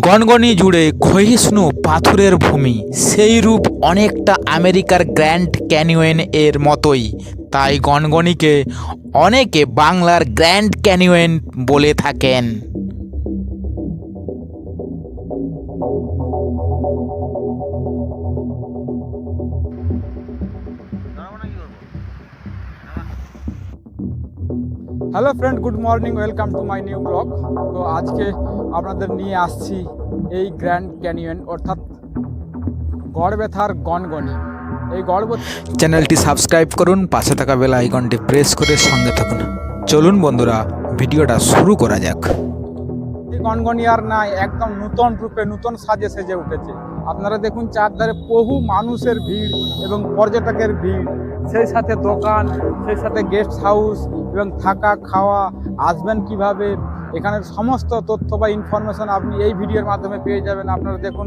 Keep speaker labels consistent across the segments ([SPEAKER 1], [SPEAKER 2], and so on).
[SPEAKER 1] গনগনি জুড়ে ক্ষহিষ্ণু পাথরের ভূমি। সেই রূপ অনেকটা আমেরিকার গ্র্যান্ড ক্যানিওয়েন এর মতোই। তাই গনগনিকে অনেকে বাংলার গ্র্যান্ড ক্যানিওয়েন বলে থাকেন।
[SPEAKER 2] Hello friend good morning welcome to my new blog তো আজকে আপনাদের নিয়ে আসছি এই গ্র্যান্ড ক্যানিয়ন অর্থাৎ গড় ব্যথার গনগনি। এই গড়
[SPEAKER 1] চ্যানেলটি সাবস্ক্রাইব করুন পাশে থাকা বেল আইকনটি প্রেস করে সঙ্গে থাকুন। চলুন বন্ধুরা ভিডিওটা শুরু করা যাক।
[SPEAKER 2] এই গনগনি আর নাই একদম নূতন রূপে নূতন সাজে সেজে উঠেছে। আপনারা দেখুন চারধারে বহু মানুষের ভিড় এবং পর্যটকের ভিড়। সেই সাথে দোকান, সেই সাথে গেস্ট হাউস এবং থাকা, খাওয়া, আসবেন কীভাবে এখানের সমস্ত তথ্য বা ইনফরমেশন আপনি এই ভিডিওর মাধ্যমে পেয়ে যাবেন। আপনারা দেখুন,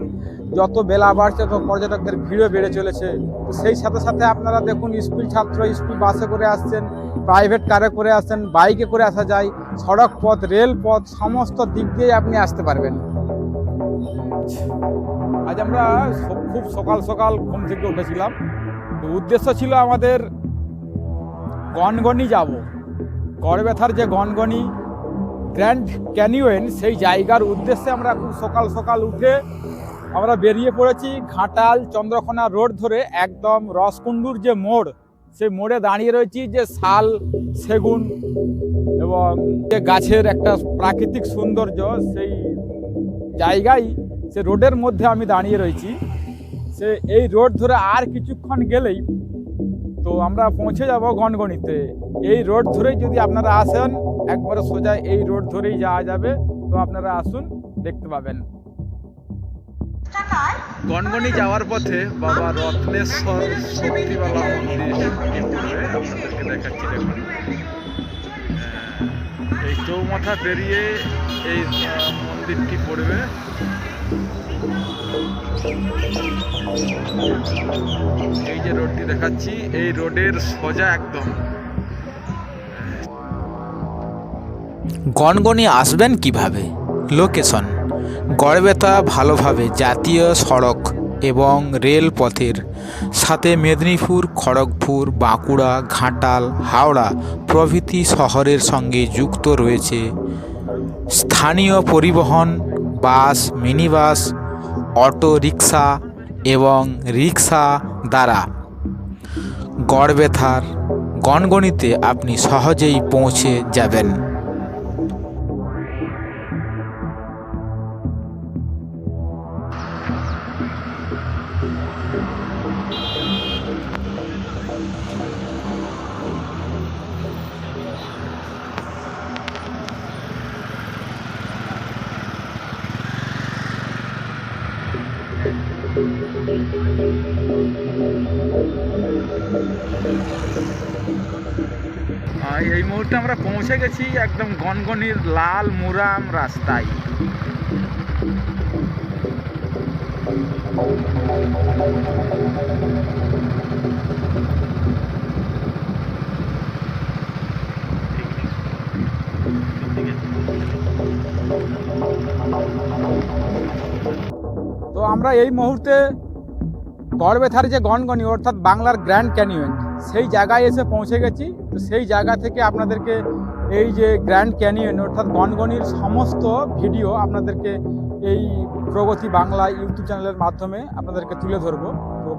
[SPEAKER 2] যত বেলা বাড়ছে, তত পর্যটকদের ভিড়ও বেড়ে চলেছে। তো সেই সাথে সাথে আপনারা দেখুন স্কুল ছাত্র স্কুল বাসে করে আসছেন প্রাইভেট কারে করে আসছেন বাইকে করে আসা যায়, সড়ক পথ রেল পথ, সমস্ত দিক দিয়েই আপনি আসতে পারবেন। আজ আমরা খুব সকাল সকাল ঘুম থেকে উঠেছিলাম। তো উদ্দেশ্য ছিল আমাদের গনগনি যাব। গড় ব্যথার যে গনগনি, গ্র্যান্ড ক্যানিওয়েন, সেই জায়গার উদ্দেশ্যে আমরা খুব সকাল সকাল উঠে আমরা বেরিয়ে পড়েছি ঘাটাল চন্দ্রকোনা রোড ধরে একদম রসকুণ্ডুর যে মোড়, সেই মোড়ে দাঁড়িয়ে রয়েছি যে শাল, সেগুন এবং যে গাছের একটা প্রাকৃতিক সৌন্দর্য, সেই জায়গায় সে রোডের মধ্যে আমি দাঁড়িয়ে রয়েছি। সে এই রোড ধরে আর কিছুক্ষণ গেলেই তো আমরা পৌঁছে যাব গনগনিতে এই রোড ধরেই যদি আপনারা আসেন, একবারে সোজা এই রোড ধরেই যাওয়া যাবে। তো আপনারা আসুন, দেখতে পাবেন। গনগনি যাওয়ার পথে বাবা রত্নেশ্বর শক্তিবালা মন্দির আপনাদেরকে দেখাচ্ছি, দেখুন। এই চৌমাথা পেরিয়ে এই মন্দিরটি পড়বে। এই যে রোডটি দেখাচ্ছি, এই রোডের সোজা একদম।
[SPEAKER 1] গনগনি আসবেন কীভাবে? লোকেশন, গড়বেতা ভালোভাবে জাতীয় সড়ক এবং রেল পথের সাথে মেদিনীপুর, খড়গপুর, বাঁকুড়া, ঘাটাল, হাওড়া প্রভৃতি শহরের সঙ্গে যুক্ত রয়েছে। স্থানীয় পরিবহন, বাস মিনি বাস অটো রিক্সা এবং রিক্সা দ্বারা। গড়বেথার গনগনিতে আপনি সহজেই পৌঁছে যাবেন।
[SPEAKER 2] এই মুহূর্তে আমরা পৌঁছে গেছি একদম গনগনির লাল মুরাম রাস্তায়। আমরা এই মুহূর্তে গড়বেথার যে গনগনি, অর্থাৎ বাংলার গ্র্যান্ড ক্যানিয়ন সেই জায়গায় এসে পৌঁছে গেছি। তো সেই জায়গা থেকে আপনাদেরকে এই যে গ্র্যান্ড ক্যানিয়ন অর্থাৎ গনগনির সমস্ত ভিডিও আপনাদেরকে এই প্রগতি বাংলা ইউটিউব চ্যানেলের মাধ্যমে আপনাদেরকে তুলে ধরবো। তো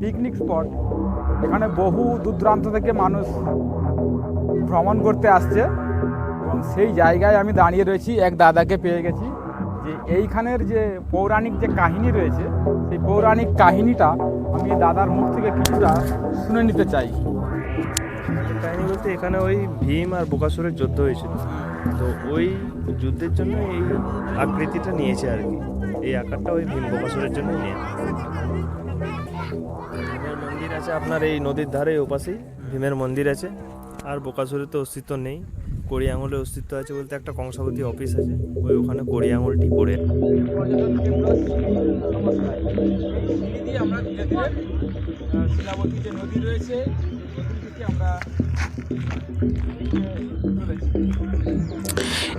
[SPEAKER 2] পিকনিক স্পট এখানে বহু দূর দূরান্ত থেকে মানুষ ভ্রমণ করতে আসছে এবং সেই জায়গায় আমি দাঁড়িয়ে রয়েছি, এক দাদাকে পেয়ে গেছি যে এইখানের যে পৌরাণিক যে কাহিনী রয়েছে, সেই পৌরাণিক কাহিনীটা আমি দাদার মুখ থেকে কিছুটা শুনে নিতে চাই।
[SPEAKER 3] কাহিনী বলতে এখানে ওই ভীম আর বোকাসুরের যুদ্ধ হয়েছিল। তো ওই যুদ্ধের জন্য এই আকৃতিটা নিয়েছে আর কি। এই আকারটা ওই ভীম বোকাসুরের জন্য আছে আপনার এই নদীর ধারে, ওপাশেই। ভীমের মন্দির আছে। আর বোকাসুরের তো অস্তিত্ব নেই। কড়ি আঙুলের অস্তিত্ব আছে বলতে একটা কংসাবতী অফিস আছে। ওই ওখানে কড়ি আঙুলটি পড়ে।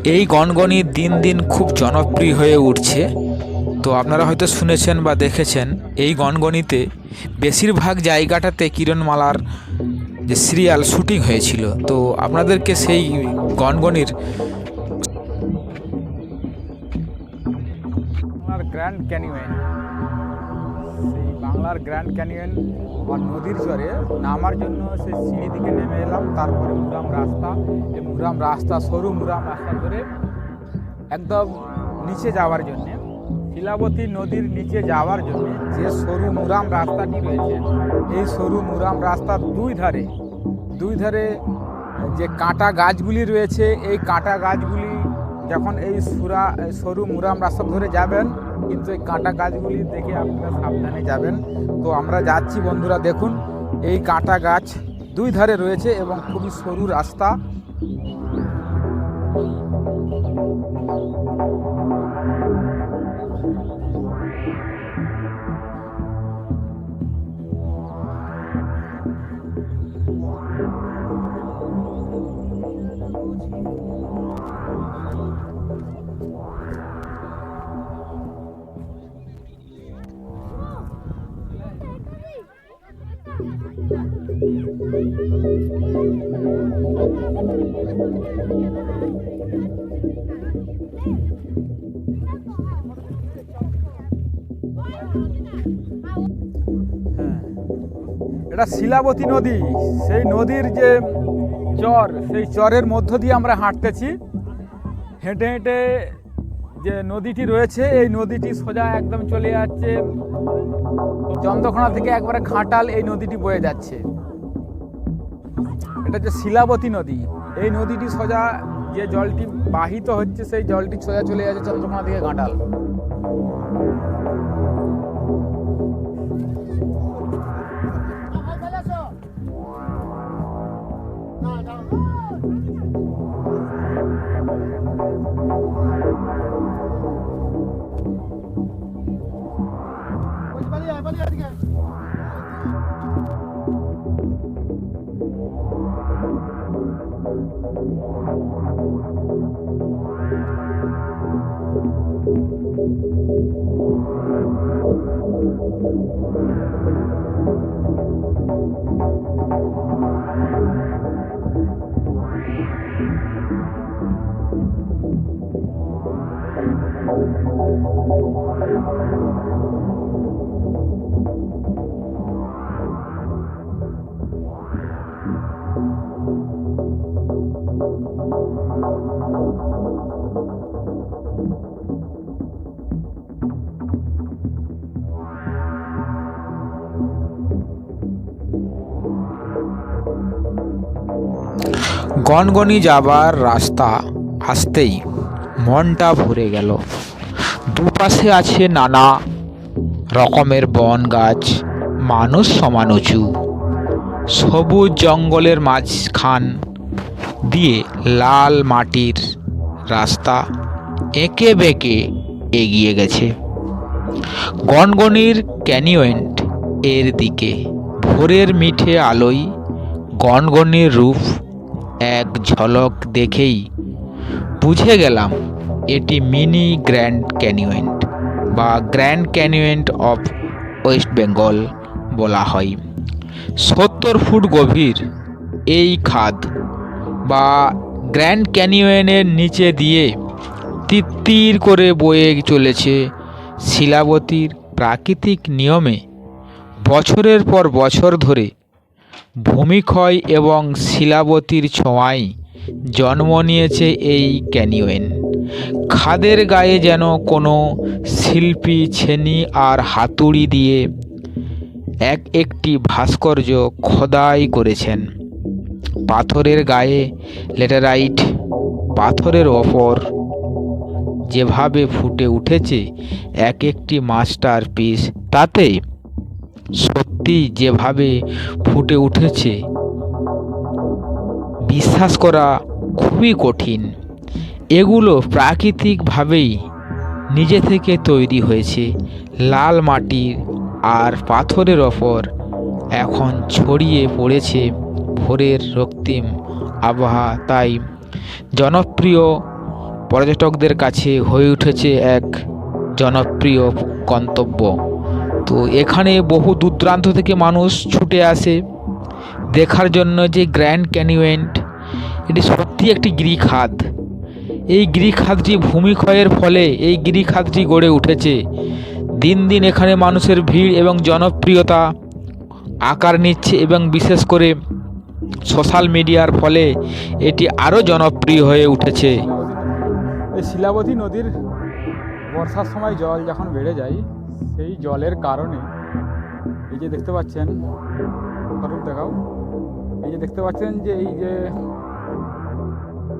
[SPEAKER 2] এই
[SPEAKER 1] গনগনি দিন দিন খুব জনপ্রিয় হয়ে উঠছে। তো আপনারা হয়তো শুনেছেন বা দেখেছেন, এই গনগনিতে বেশিরভাগ জায়গাটাতে কিরণমালার যে সিরিয়াল শুটিং হয়েছিল। তো আপনাদেরকে সেই গনগনির
[SPEAKER 2] গ্র্যান্ড ক্যানিওয়েন সেই বাংলার গ্র্যান্ড ক্যানিওয়েন বা নদীর চরে নামার জন্য সেই সিঁড়ি দিকে নেমে এলাম। তারপরে মুরাম রাস্তা, এই মুরাম রাস্তা সরু মুরাম রাস্তা ধরে একদম নিচে যাওয়ার জন্যে শিলাবতী নদীর নিচে যাওয়ার জন্য যে সরু মুরাম রাস্তাটি রয়েছে, এই সরু মুরাম রাস্তার দুই ধারে দুই ধারে যে কাঁটা গাছগুলি রয়েছে, এই কাঁটা গাছগুলি যখন এই সুরা সরু মুরাম রাস্তা ধরে যাবেন, কিন্তু এই কাঁটা গাছগুলি দেখে আপনারা সাবধানে যাবেন। তো আমরা যাচ্ছি বন্ধুরা, দেখুন, এই কাঁটা গাছ দুই ধারে রয়েছে এবং খুবই সরু রাস্তা। হ্যাঁ এটা শিলাবতী নদী। সেই নদীর যে চর, সেই চরের মধ্য দিয়ে আমরা হাঁটতেছি। হেঁটে হেঁটে যে নদীটি রয়েছে, এই নদীটি সোজা একদম চলে যাচ্ছে চন্দ্রকোনা থেকে একবারে ঘাটাল এই নদীটি বয়ে যাচ্ছে। এটা হচ্ছে শিলাবতী নদী। এই নদীটি সোজা যে জলটি বাহিত হচ্ছে, সেই জলটি সোজা চলে যাচ্ছে চন্দ্রকোনা থেকে ঘাটাল Thank
[SPEAKER 1] গনগনি যাবার রাস্তা আসতেই মনটা ভরে গেল। দুপাশে আছে নানা রকমের বন গাছ, মানুষ সমান উঁচু সবুজ জঙ্গলের মাঝখান দিয়ে লাল মাটির রাস্তা এঁকে বেঁকে এগিয়ে গেছে। গনগনির ক্যানিওয়েন্ট এর দিকে ভোরের মিঠে আলোয় গনগনির রূপ এক ঝলক দেখেই বুঝে গেলাম এটি মিনি গ্র্যান্ড ক্যানিওয়েন্ট বা grand canyon of West Bengal বলা হয়। সত্তর ফুট গভীর এই খাদ বা গ্র্যান্ড ক্যানিওয়েনের নিচে দিয়ে তিত্তির করে বয়ে চলেছে শিলাবতীর প্রাকৃতিক নিয়মে বছরের পর বছর ধরে ভূমিক্ষয় এবং শিলাবতীর ছোঁয়ায় জন্ম নিয়েছে এই ক্যানিওয়েন। খাদের গায়ে যেন কোনো শিল্পী ছেনি আর হাতুড়ি দিয়ে এক একটি ভাস্কর্য খোদাই করেছেন। পাথরের গায়ে লেটারাইট, পাথরের ওপর যেভাবে ফুটে উঠেছে এক একটি মাস্টার পিস তাতে সত্যি যেভাবে ফুটে উঠেছে, বিশ্বাস করা খুবই কঠিন। এগুলো প্রাকৃতিকভাবেই নিজে থেকে তৈরি হয়েছে। লাল মাটির আর পাথরের ওপর এখন ছড়িয়ে পড়েছে ভোরের রক্তিম আবহাওয়া। তাই জনপ্রিয় পর্যটকদের কাছে হয়ে উঠেছে এক জনপ্রিয় গন্তব্য। তো এখানে বহু দূরদূরান্ত থেকে মানুষ ছুটে আসে দেখার জন্য যে গ্র্যান্ড ক্যানিওয়েন্ট এটি সত্যি একটি গিরিখাদ এই গিরিখাতটি ভূমিক্ষয়ের ফলে এই গিরিখাতটি গড়ে উঠেছে। দিন দিন এখানে মানুষের ভিড় এবং জনপ্রিয়তা আকার নিচ্ছে এবং বিশেষ করে সোশ্যাল মিডিয়ার ফলে এটি আরও জনপ্রিয় হয়ে উঠেছে।
[SPEAKER 2] শিলাবতী নদীর বর্ষার সময় জল যখন বেড়ে যায় সেই জলের কারণে, এই যে দেখতে পাচ্ছেন স্বরূপ দেখাও। এই যে দেখতে পাচ্ছেন যে এই যে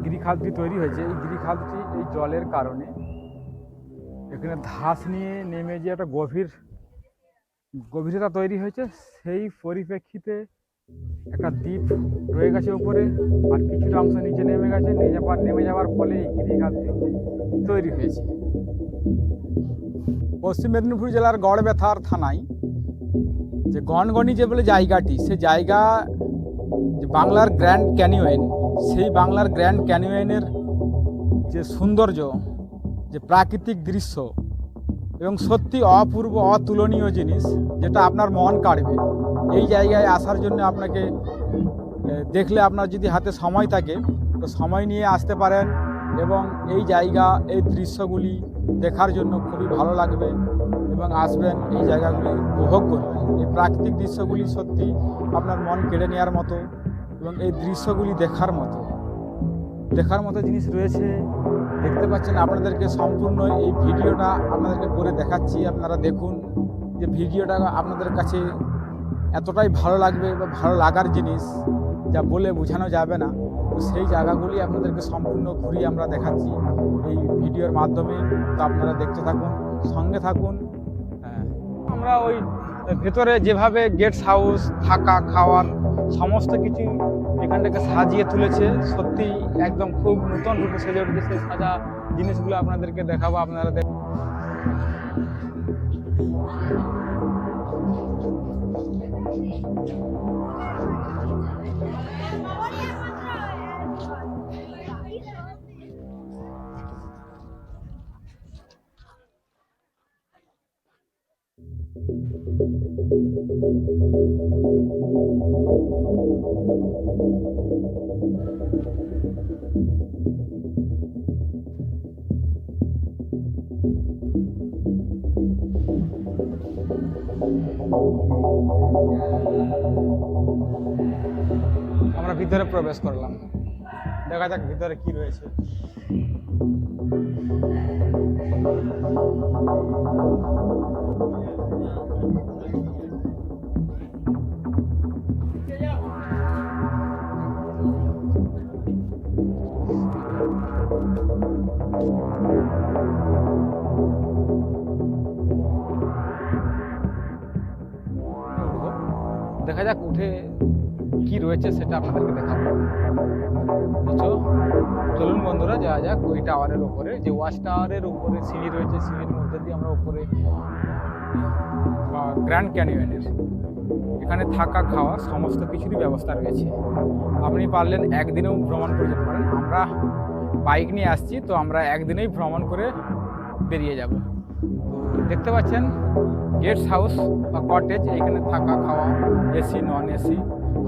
[SPEAKER 2] গিরিখাতটি তৈরি হয়েছে, এই গিরিখাতটি এই জলের কারণে এখানে ধাস নিয়ে নেমে যে একটা গভীর, গভীরতা তৈরি হয়েছে, সেই পরিপ্রেক্ষিতে একটা দ্বীপ রয়ে গেছে উপরে আর কিছুটা অংশ নিচে নেমে গেছে, নেমে যাওয়ার ফলে এই গিরিখাতটি তৈরি হয়েছে। পশ্চিম মেদিনীপুর জেলার গড়বেথার থানায় যে গনগনি যে বলে জায়গাটি, সে জায়গা যে বাংলার গ্র্যান্ড ক্যানিওয়েন সেই বাংলার গ্র্যান্ড ক্যানিওয়েনের যে সৌন্দর্য, যে প্রাকৃতিক দৃশ্য এবং সত্যি অপূর্ব, অতুলনীয় জিনিস যেটা আপনার মন কাড়বে, এই জায়গায় আসার জন্য আপনাকে দেখলে আপনার যদি হাতে সময় থাকে, তো সময় নিয়ে আসতে পারেন। এবং এই জায়গা, এই দৃশ্যগুলি দেখার জন্য খুবই ভালো লাগবে এবং আসবেন এই জায়গাগুলি উপভোগ করবেন। এই প্রাকৃতিক দৃশ্যগুলি সত্যি আপনার মন কেড়ে নেওয়ার মতো এবং এই দৃশ্যগুলি দেখার মতো। দেখার মতো জিনিস রয়েছে। দেখতে পাচ্ছেন আপনাদেরকে সম্পূর্ণ এই ভিডিওটা আপনাদেরকে করে দেখাচ্ছি। আপনারা দেখুন যে ভিডিওটা আপনাদের কাছে এতটাই ভালো লাগবে বা ভালো লাগার জিনিস যা বলে বোঝানো যাবে না। সেই জায়গাগুলি আপনাদেরকে সম্পূর্ণ ঘুরিয়ে আমরা দেখাচ্ছি এই ভিডিওর মাধ্যমে। তো আপনারা দেখতে থাকুন, সঙ্গে থাকুন। হ্যাঁ। আমরা ওই ভেতরে যেভাবে গেস্ট হাউস থাকা, খাওয়ার সমস্ত কিছু এখান থেকে সাজিয়ে তুলেছে সত্যি একদম খুব নতুন রূপে সেজে উঠেছে। সাজা জিনিসগুলো আপনাদেরকে দেখাবো, আপনারা আমরা ভিতরে প্রবেশ করলাম। দেখা যাক ভিতরে কি রয়েছে। দেখা যাক উঠে কি রয়েছে সেটা আপনাদেরকে দেখাবো। চলো, চলুন বন্ধুরা যাওয়া যাক ওই টাওয়ারের উপরে যে ওয়াচ টাওয়ারের উপরে সিঁড়ি রয়েছে সিঁড়ির মধ্যে দিয়ে আমরা উপরে গ্র্যান্ড ক্যানিয়নের এখানে থাকা খাওয়া সমস্ত কিছুরই ব্যবস্থা রয়েছে। আপনি পারলেন একদিনেও ভ্রমণ করে যেতে পারেন। আমরা বাইক নিয়ে আসছি তো আমরা একদিনেই ভ্রমণ করে বেরিয়ে যাব। দেখতে পাচ্ছেন গেস্ট হাউস বা কটেজ এখানে থাকা খাওয়া এসি নন এসি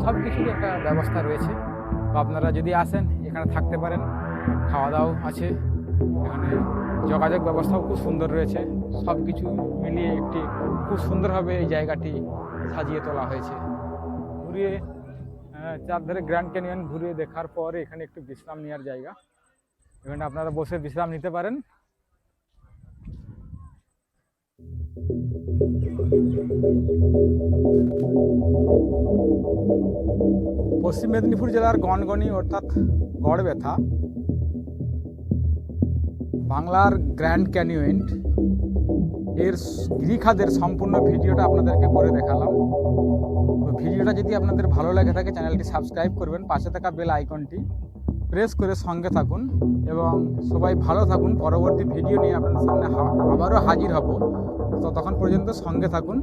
[SPEAKER 2] সব কিছুরই একটা ব্যবস্থা রয়েছে। তো আপনারা যদি আসেন এখানে থাকতে পারেন। খাওয়া দাওয়া আছে। এখানে যোগাযোগ ব্যবস্থাও খুব সুন্দর রয়েছে। সব কিছু মিলিয়ে একটি খুব সুন্দরভাবে এই জায়গাটি সাজিয়ে তোলা হয়েছে। ঘুরিয়ে আহ, চারধারে গ্র্যান্ড ক্যানিয়ন ঘুরিয়ে দেখার পর এখানে একটু বিশ্রাম নেওয়ার জায়গা। এখানে আপনারা বসে বিশ্রাম নিতে পারেন। পশ্চিম মেদিনীপুর জেলার গনগনি অর্থাৎ গড় ব্যথা, বাংলার গ্র্যান্ড ক্যানিওয়েন্ট এর গিরিখাদের সম্পূর্ণ ভিডিওটা আপনাদেরকে করে দেখালাম। ভিডিওটা যদি আপনাদের ভালো লেগে থাকে, চ্যানেলটি সাবস্ক্রাইব করবেন, পাশে থাকা বেল আইকনটি প্রেস করে সঙ্গে থাকুন এবং সবাই ভালো থাকুন। পরবর্তী ভিডিও নিয়ে আপনাদের সামনে আবারও হাজির হব। তো তখন পর্যন্ত সঙ্গে থাকুন।